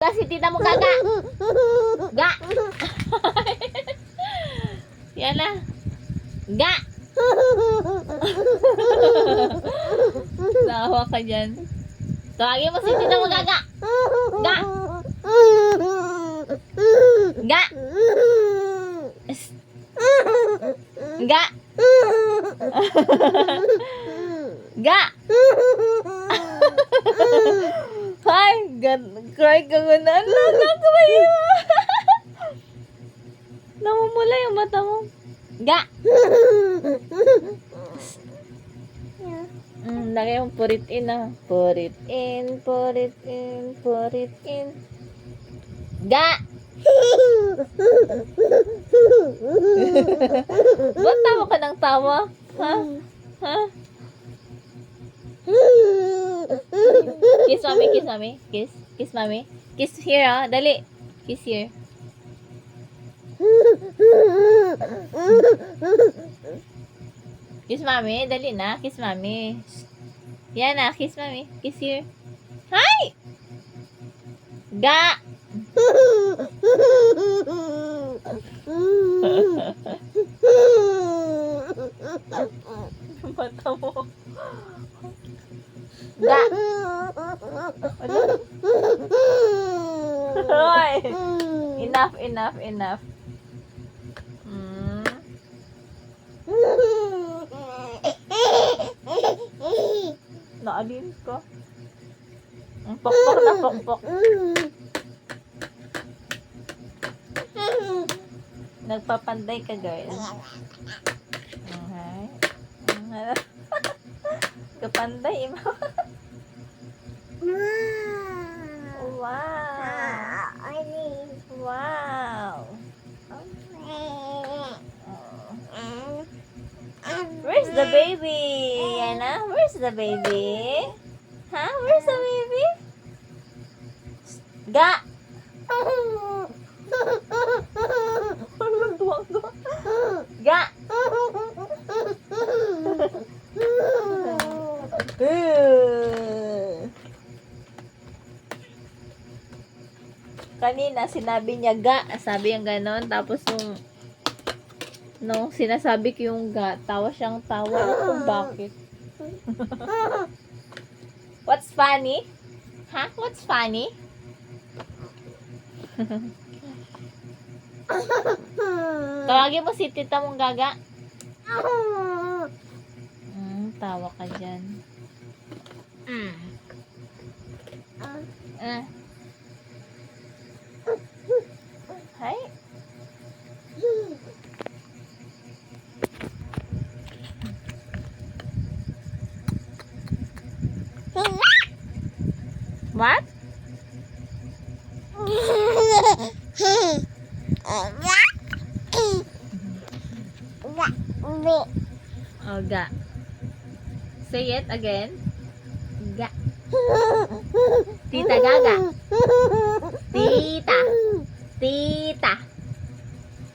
Kasi tita mo gaga. Ga. Yan na. Ga. Nawa ka dyan. Tawagin mo si tita mo gaga. Ga. Ga. Ga. Ga. Gan cry ka nga na. Lala ka ba yun? Namumula yung mata mo. Ga. Mm, lagay yung put it in ah. Put it in, put it in, put it in. Ga. Ba't tawa ka ng tawa? Ha? Ha? Kiss mami, kiss mami. Kiss. Kiss mami. Kiss here ah. Dali. Kiss here. Kiss mami. Dali na. Kiss mami. Yan na. Kiss mami. Kiss here. Hi! Ga! Mata mo. Ga! Hoy! Enough, enough, enough. Mm. Naalin ko. Ang pokpok na pokpok. Nagpapanday ka, girl. Okay. Kapanday, ima. The baby? Yana, where's the baby? Huh? Where's the baby? Ga! Ga! Kanina, sinabi niya ga. Sabi yung ganon. Tapos nung nung sinasabi ko yung ga, tawa siyang tawa. Kung bakit. What's funny? Ha? What's funny? Tawagin mo si tita mong gaga. Mm, tawa ka dyan. Mm. Ah. Hi. What? Oh, ga. Say it again. Ga. Tita Gaga. Tita. Tita.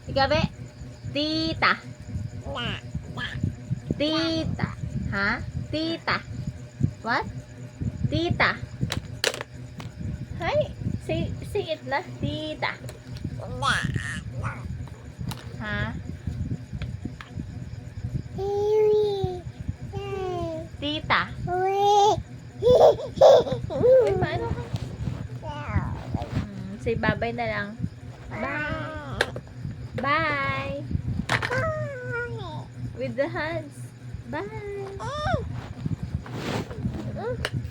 Ikaw, be? Tita. Tita. Ha? Tita. What? Tita. Hi. Say, say it na. Tita. Ha? Tita. Uy, paano ka? Hmm, say babay na lang. Bye. Bye. With the hands. Bye.